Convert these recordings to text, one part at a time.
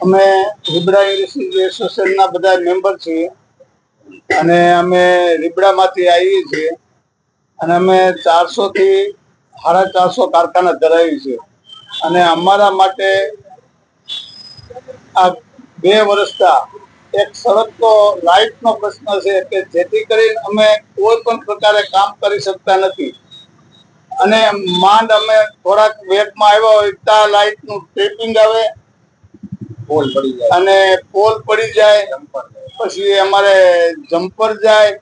અમે રીબડા યુનિવર્સિટી એસોસિએશનના બધા મેમ્બર છીએ. અને અમે રીબડામાંથી આવીએ છીએ. અને અમે ચારસો થી સાડા ચારસો કારખાના ધરાવી છે અને અમારા માટે આ બે વર્ષતા એક સળગતો લાઇટનો પ્રશ્ન છે કે જેથી કરીને અમે કોઈ પણ પ્રકારે કામ કરી શકતા નથી. અને માંડ અમે થોડાક વેગમાં આવ્યા હોય, ત્યાં લાઇટનું ટ્રેપિંગ આવે અને પોલ પડી જાય, પછી અમારે જમ્પર જાય,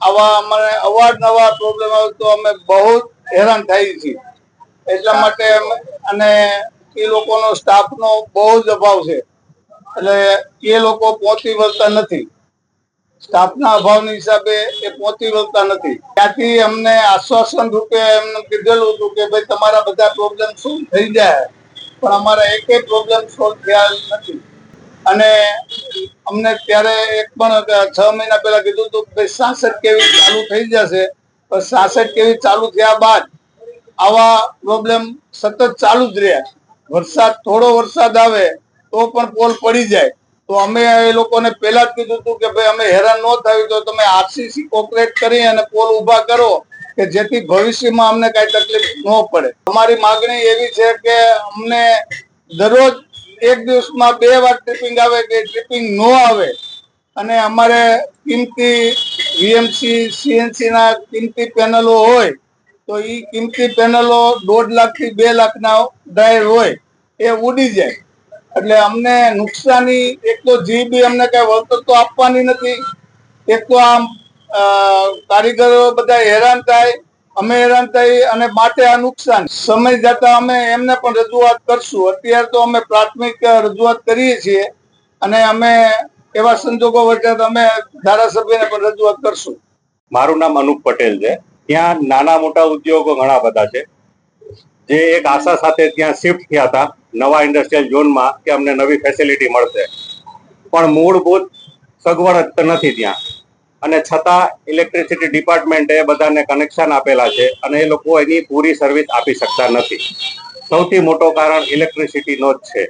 આવા અમારે અવારનવાર પ્રોબ્લેમ આવે તો અમે બહુ હેરાન થઈએ છીએ. એટલા માટે અને એ લોકોનો સ્ટાફનો બહુ જ અભાવ છે. એટલે એ લોકો પહોંચી વળતા નથી. સ્ટાફના અભાવની હિસાબે એ પહોંચી વળતા નથી. ત્યાંથી અમને આશ્વાસન રૂપે એમને કીધેલું હતું કે ભાઈ તમારા બધા પ્રોબ્લેમ શું થઈ જાય? પણ અમારા એકેય પ્રોબ્લેમ સોલ્વ થયા નથી. અને અમને ત્યારે એક પણ છ મહિના પહેલા કીધું હતું કે સાસઠ કેવી ચાલુ થઈ જશે. પણ સાસઠ કેવી ચાલુ થયા બાદ આવા પ્રોબ્લેમ સતત ચાલુ જ રહ્યા. વરસાદ, થોડો વરસાદ આવે તો પણ પોલ પડી જાય. તો અમે એ લોકોને પહેલા જ કીધું હતું કે ભાઈ અમે હેરાન ન થયું તો તમે આરસીસી કોપરેટ કરી અને પોલ ઊભા કરો. કે જેથી ભવિષ્યમાં અમને કઈ તકલીફ ન પડે. અમારી માગણી એવી છે કે અમને દરરોજ એક દિવસમાં બે વાર ટ્રીપિંગ આવે કે ટ્રીપિંગ ન આવે. અને અમારે કિંમતી વીએમસી, સીએનસી ના કિંમતી પેનલો હોય, તો એ કિંમતી પેનલો દોઢ લાખથી બે લાખના ડાયર હોય, એ ઉડી જાય. એટલે અમને નુકસાની, એક તો જીબી અમને કઈ વળતર તો આપવાની નથી, એક તો આમ કારીગરો બધા હેરાન થાય, અમે હેરાન થઈ અને માટે આ નુકસાન. સમય જતા અમે એમને પણ રજૂઆત કરશું. અત્યારે તો અમે પ્રાથમિક રજૂઆત કરીએ છીએ અને અમે એવા સંજોગો વચ્ચે અમે ધારાસભ્યને પણ રજૂઆત કરશું. મારું નામ અનુપ પટેલ છે. ત્યાં નાના મોટા ઉદ્યોગો ઘણા બધા છે. જે એક આશા સાથે ત્યાં શિફ્ટ થયા હતા નવા ઇન્ડસ્ટ્રીયલ ઝોનમાં કે અમને નવી ફેસિલિટી મળશે. પણ મૂળભૂત સગવડ નથી ત્યાં. અને છતાં ઇલેક્ટ્રિસિટી ડિપાર્ટમેન્ટે બધાને કનેક્શન આપેલા છે અને એ લોકો એની પૂરી સર્વિસ આપી શકતા નથી. સૌથી મોટો કારણ ઇલેક્ટ્રિસિટીનો જ છે.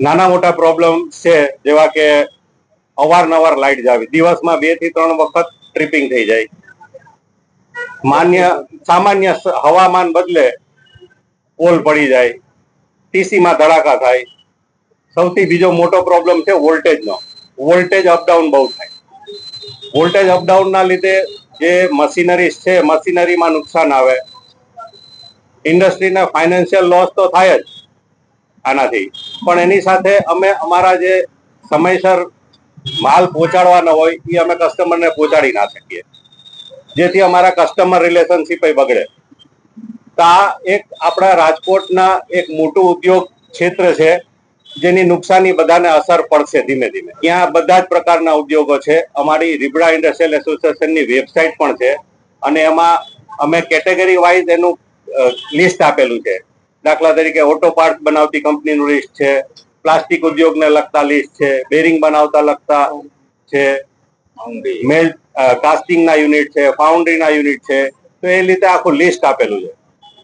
નાના મોટા પ્રોબ્લેમ છે, જેવા કે અવારનવાર લાઇટ જાવી. દિવસમાં બેથી ત્રણ વખત ટ્રિપિંગ થઈ જાય. માન્ય, સામાન્ય હવામાન બદલે પોલ પડી જાય. ટીસીમાં ધડાકા થાય. સૌથી બીજો મોટો પ્રોબ્લેમ છે વોલ્ટેજનો વોલ્ટેજ અપડાઉન બહુ થાય. વોલ્ટેજ અપડાઉન ના લીધે જે મશીનરી છે મશીનરીમાં નુકસાન આવે. ઇન્ડસ્ટ્રીના ફાઇનાન્શિયલ લોસ તો થાય જ આનાથી. પણ એની સાથે અમે અમારા જે સમયસર માલ પહોંચાડવાનો હોય, એ અમે કસ્ટમરને પહોંચાડી ના શકીએ. જેથી અમારા કસ્ટમર રિલેશનશીપ બગડે. તો આ એક આપણા રાજકોટના એક મોટું ઉદ્યોગ ક્ષેત્ર છે. જેની નુકસાની બધાને અસર પડશે ધીમે ધીમે. ત્યાં બધા જ પ્રકારના ઉદ્યોગો છે. અમારી રીબડા ઇન્ડસ્ટ્રીયલ એસોસિએશનની વેબસાઇટ પણ છે. અને એમાં અમે કેટેગરી વાઇઝ એનું લિસ્ટ આપેલું છે. દાખલા તરીકે ઓટો પાર્ટ બનાવતી કંપનીનું લિસ્ટ છે. પ્લાસ્ટિક ઉદ્યોગને લગતા લિસ્ટ છે. બેરિંગ બનાવતા લગતા છે. મેલ કાસ્ટિંગના યુનિટ છે. ફાઉન્ડ્રીના યુનિટ છે. તો એ રીતે આખું લિસ્ટ આપેલું છે.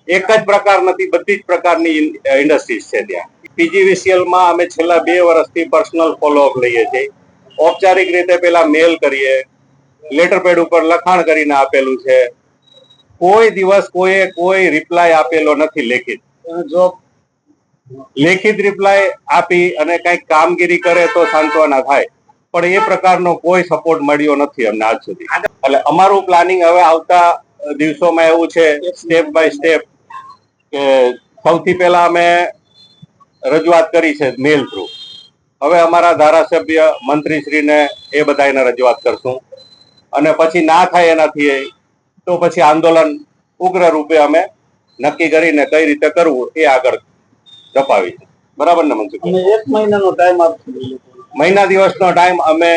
એક જ પ્રકાર નથી, બધી જ પ્રકારની ઇન્ડસ્ટ્રીઝ છે ત્યાં. PGVCL માં અમે છેલ્લા બે વર્ષથી પર્સનલ ફોલોઅપ લઈએ છીએ. ઔપચારિક રીતે પેલા મેલ કરીએ લેટર પેડ ઉપર લખાણ કરીને આપેલું છે. કોઈ દિવસ કોઈએ કોઈ રિપ્લાય આપેલો નથી લેખિત. જો લેખિત રિપ્લાય આપી અને કંઈક કામગીરી કરે તો સાંત્વના થાય. પણ એ પ્રકારનો કોઈ સપોર્ટ મળ્યો નથી અમને આજ સુધી. એટલે અમારું પ્લાનિંગ હવે આવતા દિવસોમાં એવું છે સ્ટેપ બાય સ્ટેપ કે સૌથી પહેલા અમે રજૂઆત કરી છે મેલ થ્રુ હવે અમારા ધારાસભ્ય મંત્રીશ્રીને એ બધાને રજૂઆત કરશું. અને પછી ના થાય એનાથી તો પછી આંદોલન ઉગ્ર રૂપે અમે નક્કી કરીને કઈ રીતે કરવું એ આગળ ધપાવી છે બરાબર ને મનસુખ એક મહિનાનો ટાઈમ આપશું મહિના દિવસનો ટાઈમ અમે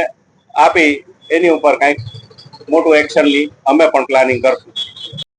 આપી એની ઉપર કંઈક મોટું એક્શન લઈ અમે પણ પ્લાનિંગ કરશું.